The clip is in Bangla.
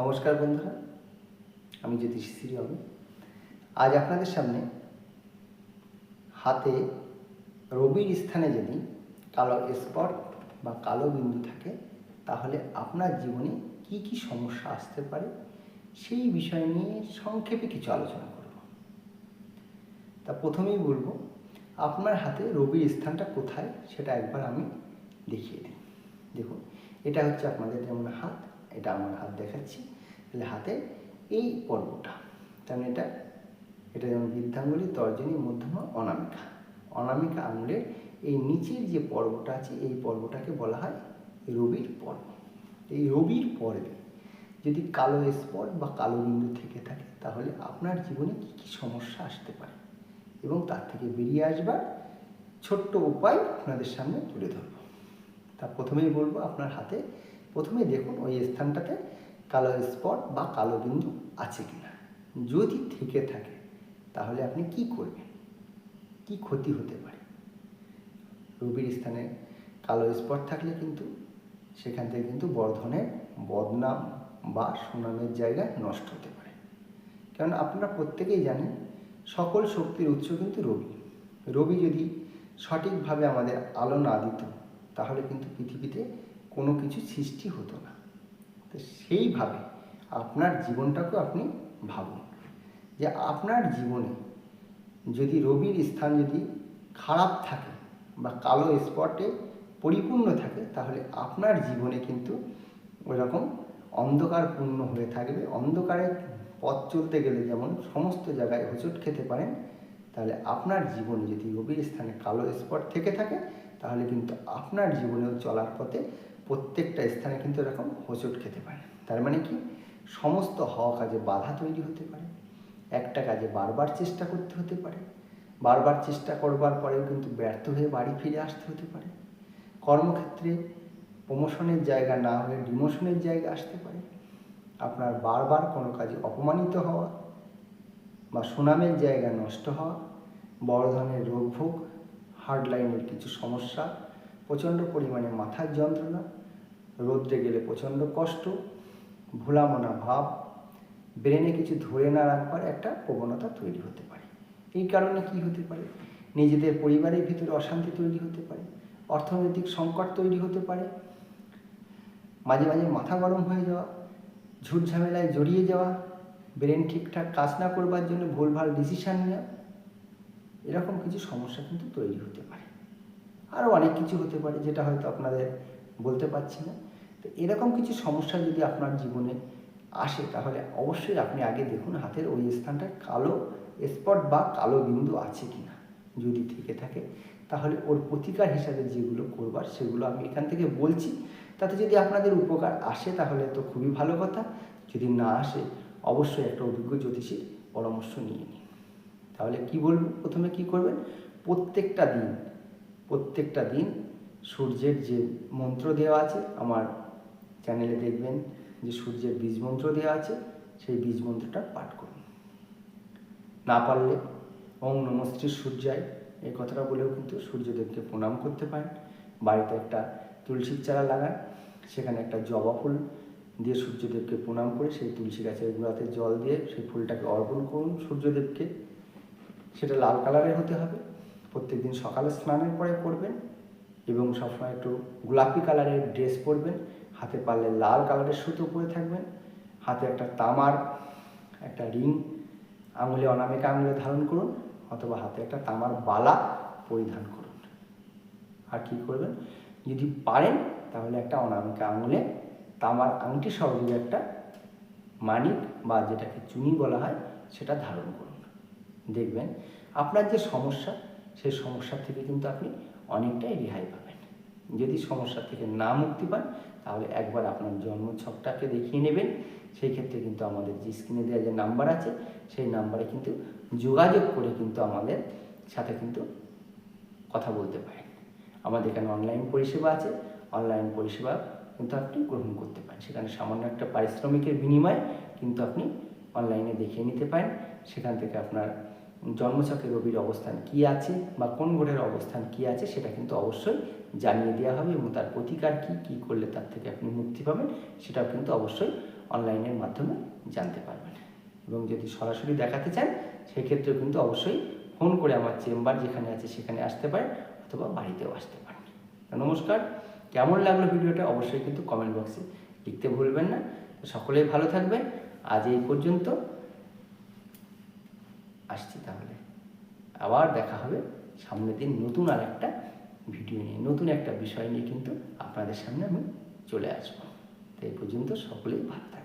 নমস্কার বন্ধুরা, আমি জ্যোতিষ শ্রী আমি আজ আপনাদের সামনে হাতে রবির স্থানে যদি কালো স্পট বা কালো বিন্দু থাকে, তাহলে আপনার জীবনে কি কি সমস্যা আসতে পারে সেই বিষয় নিয়ে সংক্ষেপে কিছু আলোচনা করব। তা প্রথমেই বলব, আপনার হাতে রবির স্থানটা কোথায় সেটা একবার আমি দেখিয়ে দিই। দেখুন, এটা হচ্ছে আপনাদের যেমন হাত এটা আমার হাত দেখাচ্ছি, তাহলে হাতে এই পর্বটা। তার মানে এটা এটা যেমন বৃদ্ধাঙ্গুলি, তর্জনী, মধ্যমা, অনামিকা। অনামিকা আঙুলের এই নিচের যে পর্বটা আছে, এই পর্বটাকে বলা হয় রবির পর্ব। এই রবির পর্বে যদি কালো স্পট বা কালো বিন্দু থেকে থাকে, তাহলে আপনার জীবনে কী কী সমস্যা আসতে পারে? এবং তার থেকে বেরিয়ে আসবার ছোট্ট উপায় আপনাদের সামনে তুলে ধরবো। তা প্রথমেই বলব, আপনার হাতে প্রথমে দেখুন ওই স্থানটাতে কালো স্পট বা কালো বিন্দু আছে কিনা। যদি থেকে থাকে, তাহলে আপনি কি করবেন? কি ক্ষতি হতে পারে? রবির স্থানে কালো স্পট থাকলে কিন্তু সেখান থেকে কিন্তু বর্ধনের বদনাম বা সুনামের জায়গা নষ্ট হতে পারে। কারণ আপনারা প্রত্যেকেই জানেন, সকল শক্তির উৎস কিন্তু রবি। রবি যদি সঠিকভাবে আমাদের আলো না দিত, তাহলে কিন্তু পৃথিবীতে কোনো কিছু সৃষ্টি হতো না। তো সেইভাবে আপনার জীবনটাকেও আপনি ভাবুন যে আপনার জীবনে যদি রবির স্থান যদি খারাপ থাকে বা কালো স্পটে পরিপূর্ণ থাকে, তাহলে আপনার জীবনে কিন্তু ওইরকম অন্ধকারপূর্ণ হয়ে থাকবে। অন্ধকারে পথ চলতে গেলে যেমন সমস্ত জায়গায় হোঁচট খেতে পারেন, তাহলে আপনার জীবনে যদি রবির স্থানে কালো স্পট থেকে থাকে, তাহলে কিন্তু আপনার জীবনেও চলার পথে প্রত্যেকটা স্থানে কিন্তু এরকম হোঁচট খেতে পারে। তার মানে কি? সমস্ত হওয়া কাজে বাধা তৈরি হতে পারে। একটা কাজে বারবার চেষ্টা করতে হতে পারে। বারবার চেষ্টা করবার পরেও কিন্তু ব্যর্থ হয়ে বাড়ি ফিরে আসতে হতে পারে। কর্মক্ষেত্রে প্রমোশনের জায়গা না হয়ে ডিমোশনের জায়গা আসতে পারে। আপনার বারবার কোনো কাজে অপমানিত হওয়া বা সুনামের জায়গা নষ্ট হওয়া, বড় ধরনের রোগ ভোগ হার্ট লাইনের কিছু সমস্যা, প্রচণ্ড পরিমাণে মাথার যন্ত্রণা রোদ্রে গেলে প্রচণ্ড কষ্ট, ভোলামনা ভাব, ব্রেনে কিছু ধরে না রাখবার একটা প্রবণতা তৈরি হতে পারে। এই কারণে কি হতে পারে? নিজেদের পরিবারের ভিতরে অশান্তি তৈরি হতে পারে, অর্থনৈতিক সংকট তৈরি হতে পারে, মাঝে মাঝে মাথা গরম হয়ে যাওয়া, ঝুট ঝামেলায় জড়িয়ে যাওয়া, ব্রেন ঠিকঠাক কাজ না করবার জন্য ভুলভাল ডিসিশান নেওয়া, এরকম কিছু সমস্যা কিন্তু তৈরি হতে পারে। আরও অনেক কিছু হতে পারে যেটা হয়তো আপনাদের বলতে পারছি না। তো এরকম কিছু সমস্যা যদি আপনার জীবনে আসে, তাহলে অবশ্যই আপনি আগে দেখুন হাতের ওই স্থানটা কালো স্পট বা কালো বিন্দু আছে কি না যদি থেকে থাকে। তাহলে ওর প্রতিকার হিসাবে যেগুলো করবার, সেগুলো আমি এখান থেকে বলছি। তাতে যদি আপনাদের উপকার আসে, তাহলে তো খুবই ভালো কথা। যদি না আসে, অবশ্যই একটা অভিজ্ঞ জ্যোতিষীর পরামর্শ নিয়ে নিন। তাহলে কি বলব? প্রথমে কি করবেন? প্রত্যেকটা দিন প্রত্যেকটা দিন সূর্যের যে মন্ত্র দেওয়া আছে, আমার চ্যানেলে দেখবেন যে সূর্যের বীজ মন্ত্র দেওয়া আছে, সেই বীজ মন্ত্রটা পাঠ করুন। না পারলে ওং নমস্ত্রী সূর্যায়, এই কথাটা বলেও কিন্তু সূর্যদেবকে প্রণাম করতে পারেন। বাড়িতে একটা তুলসীর চারা লাগান, সেখানে একটা জবা ফুল দিয়ে সূর্যদেবকে প্রণাম করে সেই তুলসী গাছের গোড়াতে জল দিয়ে সেই ফুলটাকে অর্পণ করুন সূর্যদেবকে। সেটা লাল কালারের হতে হবে। প্রত্যেকদিন সকালে স্নানের পরে করবেন। এবং সবসময় একটু গোলাপি কালারের ড্রেস পরবেন, হাতে পারলে লাল কালারের সুতো পরে থাকবেন, হাতে একটা তামার, একটা রিং আঙুলে, অনামিকা আঙুলে ধারণ করুন, অথবা হাতে একটা তামার বালা পরিধান করুন। আর কি করবেন? যদি পারেন, তাহলে একটা অনামিকা আঙুলে তামার আংটি সহ যদি একটা মানিক বা যেটাকে চুনি বলা হয়, সেটা ধারণ করুন। দেখবেন আপনার যে সমস্যা, সেই সমস্যা থেকে কিন্তু আপনি অনেকটাই রেহাই পাবেন। যদি সমস্যা থেকে না মুক্তি পান, তাহলে একবার আপনার জন্ম ছকটাকে দেখিয়ে নেবেন। সেই ক্ষেত্রে কিন্তু আমাদের যে স্ক্রিনে দেওয়া যে নাম্বার আছে, সেই নাম্বারে কিন্তু যোগাযোগ করে কিন্তু আমাদের সাথে কিন্তু কথা বলতে পারেন। আমাদের এখানে অনলাইন পরিষেবা আছে। অনলাইন পরিষেবা কিন্তু আপনি গ্রহণ করতে পারেন। সেখানে সামান্য একটা পারিশ্রমিকের বিনিময়ে কিন্তু আপনি অনলাইনে দেখিয়ে নিতে পারেন। সেখান থেকে আপনার জন্মছকে রবির অবস্থান কি আছে বা কোন গ্রহের অবস্থান কি আছে সেটা কিন্তু অবশ্যই জানিয়ে দেওয়া হবে এবং তার প্রতিকার কি কি করলে তার থেকে আপনি মুক্তি পাবেন সেটাও কিন্তু অবশ্যই অনলাইনের মাধ্যমে জানতে পারবেন। এবং যদি সরাসরি দেখাতে চান, সেক্ষেত্রেও কিন্তু অবশ্যই ফোন করে আমার চেম্বার যেখানে আছে সেখানে আসতে পারেন অথবা বাড়িতেও আসতে পারেন। নমস্কার, কেমন লাগল ভিডিওটা অবশ্যই কিন্তু কমেন্ট বক্সে লিখতে ভুলবেন না। সকলেই ভালো থাকবেন। আজ এই পর্যন্ত। আসছি তাহলে। আবার দেখা হবে সামনের দিন নতুন আর একটা ভিডিও নিয়ে। নতুন একটা বিষয় নিয়ে কিন্তু আপনাদের সামনে আমি চলে আসব। তো এই পর্যন্ত সকলেই ভালো থাকবেন।